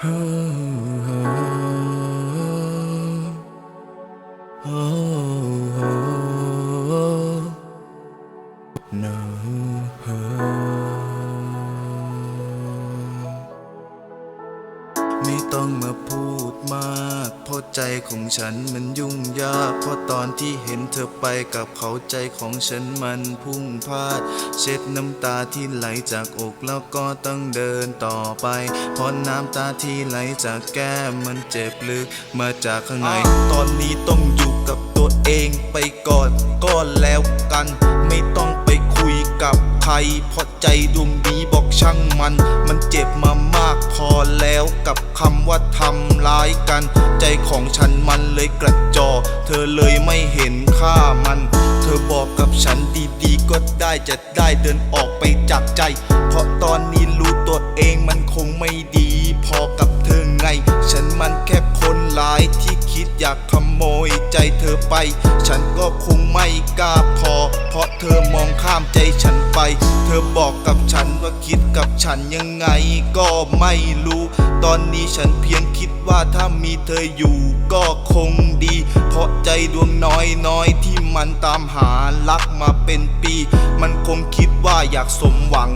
ไใจของฉันมันยุ่งยากเพราะตอนที่เห็นเธอไปกับเขาใจของฉันมันพุ่งพลาด เช็ดน้ำตาที่ไหลจากอกแล้วก็ต้องเดินต่อไป เพราะน้ำตาที่ไหลจากแก้มมันเจ็บลึกมาจากข้างใน ตอนนี้ต้องอยู่กับตัวเองไปก่อนก็แล้วกัน ไม่ต้อง เพราะใจดวงนี้บอกช่างมัน มันเจ็บมามากพอแล้วกับคำว่าทำร้ายกัน ใจของฉันมันเลยกระจอ เธอเลยไม่เห็นค่ามัน เธอบอกกับฉันดีๆก็ได้จะได้เดินออกไปจากใจ เพราะตอนนี้รู้ตัวเองมันคงไม่ดี พอกับเธอไง ฉันมันแค่คนร้ายที่คิดอยากขโมยใจเธอไป ฉันก็คงไม่กล้าพอ เพราะเธอมองข้ามใจฉัน ไป เธอบอกกับฉันว่าคิดกับฉันยังไงก็ไม่รู้ ตอนนี้ฉันเพียงคิดว่าถ้ามีเธออยู่ก็คงดี เพราะใจดวงน้อยน้อยที่มันตามหารักมาเป็นปี มันคงคิดว่าอยากสมหวัง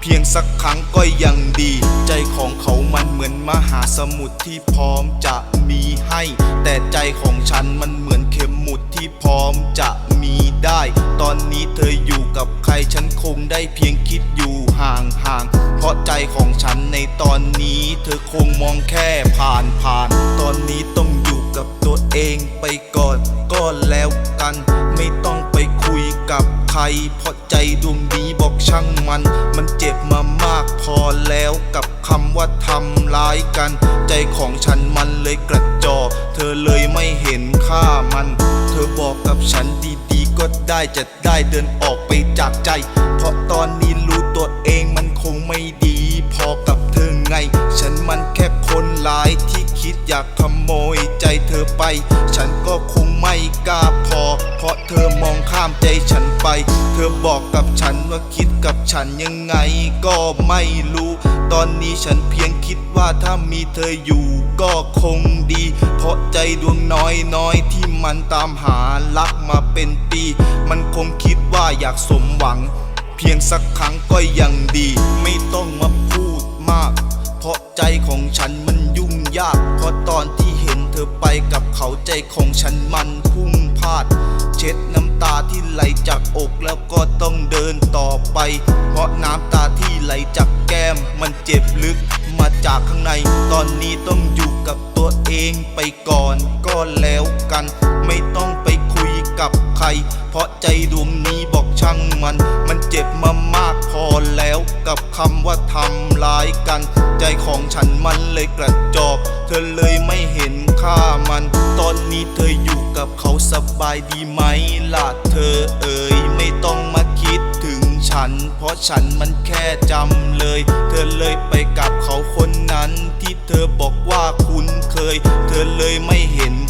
เพียงสักครั้งก็ยังดี ใจของเขามันเหมือนมหาสมุทรที่พร้อมจะมีให้ แต่ใจของฉันมันเหมือนเข็มหมุดที่พร้อมจะมีได้ ตอนนี้เธออยู่กับ รฉันคงได้เพียงคิดอยู่ห่างๆ เพราะใจของฉันในตอนนี้เธอคงมองแค่ผ่านผ่าน ตอนนี้ต้องอยู่กับตัวเองไปก่อนก็แล้วกัน ไม่ต้องไปคุยกับใคร เพราะใจดวงนี้บอกช่างมัน มันเจ็บมามากพอแล้วกับคำว่าทำร้ายกัน ใจของฉันมันเลยกระจอ เธอเลยไม่เห็นค่ามัน เธอบอกกับฉันดีๆก็ได้จะ ได้เดินออกไปจากใจ เพราะตอนนี้รู้ตัวเองมันคงไม่ดี พอกับเธอไง ฉันมันแค่คนร้ายที่คิดอยากขโมยใจเธอไป ฉันก็คงไม่กล้าพอ เพราะเธอมองข้ามใจฉันไป เธอบอกกับฉันว่าคิดกับฉันยังไงก็ไม่รู้ ตอนนี้ฉันเพียงคิดว่าถ้ามีเธออยู่ก็คงดี ราะใจดวงน้อยน้อยที่มันตามหารักมาเป็นปี มันคงคิดว่าอยากสมหวัง เพียงสักครั้งก็ยังดี ไม่ต้องมาพูดมาก เพราะใจของฉันมันยุ่งยาก เพราะตอนที่เห็นเธอไปกับเขาใจของฉันมันพุ่งพลาด เช็ดน้ำตาที่ไหลจากอกแล้วก็ต้องเดินต่อไป เพราะน้ำตาที่ไหลจากแก้มมันเจ็บลึกมาจากข้างใน ตอนนี้ต้องอยู่กับ เองไปก่อนก็แล้วกัน ไม่ต้องไปคุยกับใคร เพราะใจดวงนี้บอกช่างมัน มันเจ็บมามากพอแล้วกับคำว่าทำร้ายกัน ใจของฉันมันเลยกระจอกเธอเลยไม่เห็นค่ามัน ตอนนี้เธออยู่กับเขาสบายดีไหมล่ะเธอเอ่ยไม่ต้องมาคิดถึงฉัน เพราะฉันมันแค่จำเลย เธอเลยไปกับเขาคน